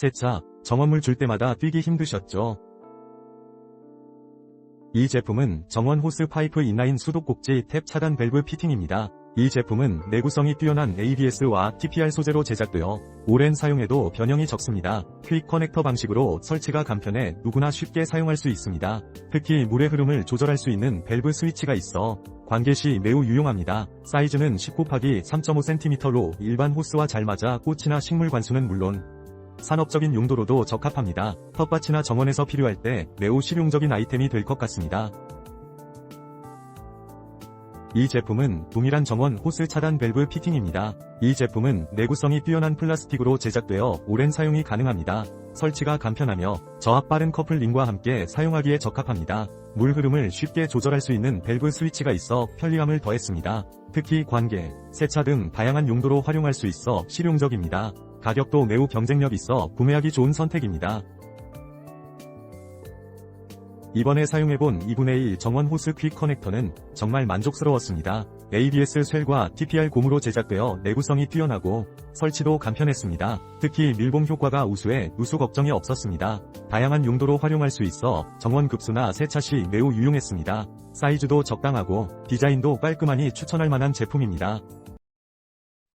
세차, 정원물 줄 때마다 뛰기 힘드셨죠? 이 제품은 정원 호스 파이프 인라인 수도꼭지 탭 차단 밸브 피팅입니다. 이 제품은 내구성이 뛰어난 ABS와 TPR 소재로 제작되어 오랜 사용에도 변형이 적습니다. 퀵 커넥터 방식으로 설치가 간편해 누구나 쉽게 사용할 수 있습니다. 특히 물의 흐름을 조절할 수 있는 밸브 스위치가 있어 관계 시 매우 유용합니다. 사이즈는 10 곱하기 3.5cm로 일반 호스와 잘 맞아 꽃이나 식물 관수는 물론 산업적인 용도로도 적합합니다. 텃밭이나 정원에서 필요할 때 매우 실용적인 아이템이 될 것 같습니다. 이 제품은 동일한 정원 호스 차단 밸브 피팅입니다. 이 제품은 내구성이 뛰어난 플라스틱으로 제작되어 오랜 사용이 가능합니다. 설치가 간편하며 저압 빠른 커플링과 함께 사용하기에 적합합니다. 물 흐름을 쉽게 조절할 수 있는 밸브 스위치가 있어 편리함을 더했습니다. 특히 관계, 세차 등 다양한 용도로 활용할 수 있어 실용적입니다. 가격도 매우 경쟁력 있어 구매하기 좋은 선택입니다. 이번에 사용해본 2분의 1 정원 호스 퀵 커넥터는 정말 만족스러웠습니다. ABS 쉘과 TPR 고무로 제작되어 내구성이 뛰어나고 설치도 간편했습니다. 특히 밀봉 효과가 우수해 누수 걱정이 없었습니다. 다양한 용도로 활용할 수 있어 정원 급수나 세차 시 매우 유용했습니다. 사이즈도 적당하고 디자인도 깔끔하니 추천할 만한 제품입니다.